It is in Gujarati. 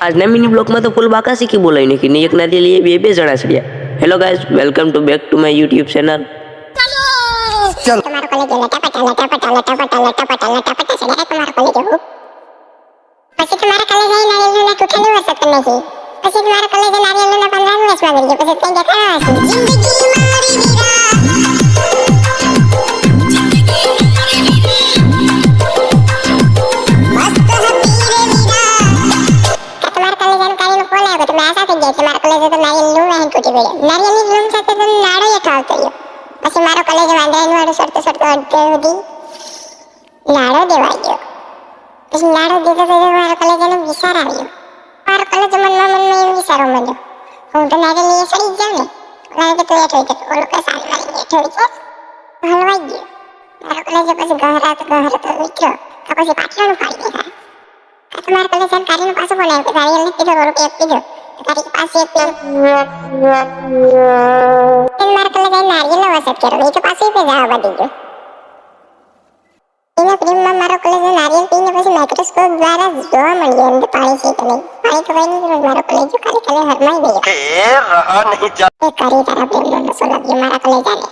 આજના મિની બ્લોગમાં તો ફૂલ બાકા શીખી બોલાઈ નાખી ને એક નારિયેલ એ બે બે જણા ચડ્યા hello guys welcome to back to my YouTube channel તમારો કોલેજ લટા પટા લટા પટા લટા પટા લટા પટા લટા પટા છે ડાયરેક્ટ તમારો કોલેજ હું પછી તમારા કોલેજ આવી નારિયેળના કુઠેલું હશે તો નહીં પછી તમારા કોલેજ નારિયેળના પંદર વર્ષમાં ગઈ પછી ત્યાં જતા હશે જિંદગી મારી કોલેજ તો નારિયેળ લૂમ વહેન તૂટી પડ્યો નારિયેલની લૂમ સાથે તો નાડો એ આવતો ગયો પછી મારો કોલેજ વાંદરાનું વાળું સરતો સરતો અડધે સુધી નાડો દેવાઈ ગયો. પછી નાડો દેતો દેતો મારો કોલેજ એનો વિચાર આવ્યો. મારો કોલેજ મનમાં મનમાં એવું વિચારો મળ્યો. હું તો નારિયેળ એ સડી જાઉં ને. ઓલા કે તું હેઠ હોય તો ઓલો કે મારી હેઠ હોય છે હલવાઈ ગયો. મારો કોલેજ પછી ગહરા તો ગહરો તો તો પછી પાછળનું ફાડી દેખાય આ તમારા કોલેજ એમ કારીનો પાછો ફોન કે નારિયેળ નથી પીધો ઓલો કે એક તો તારી પાસે તે મારા કલાક એ નારિયેલ નો વસત કર્યો એ તો પાછું પે જવા બધી ગયો એના પ્રેમમાં મારો કોલેજ નારિયેલ પીને પછી માઇક્રોસ્કોપ દ્વારા જોવા મળ્યો અંદર પાણી છે કે નહીં પાણી તો વહી નહીં મારો કોલેજ ખાલી ખાલી હરમાઈ ગયો એ રહા નહીં જા કરી તારા પ્રેમનો નસો લાગ્યો મારા કોલેજ આને